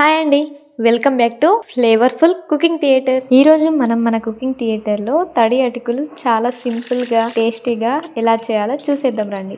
Hi అండి. Welcome back to flavourful cooking theatre. ఈ రోజు మనం మన కుకింగ్ థియేటర్లో తడి అటుకులు చాలా సింపుల్గా టేస్టీగా ఎలా చేయాలో చూసేద్దాం రండి.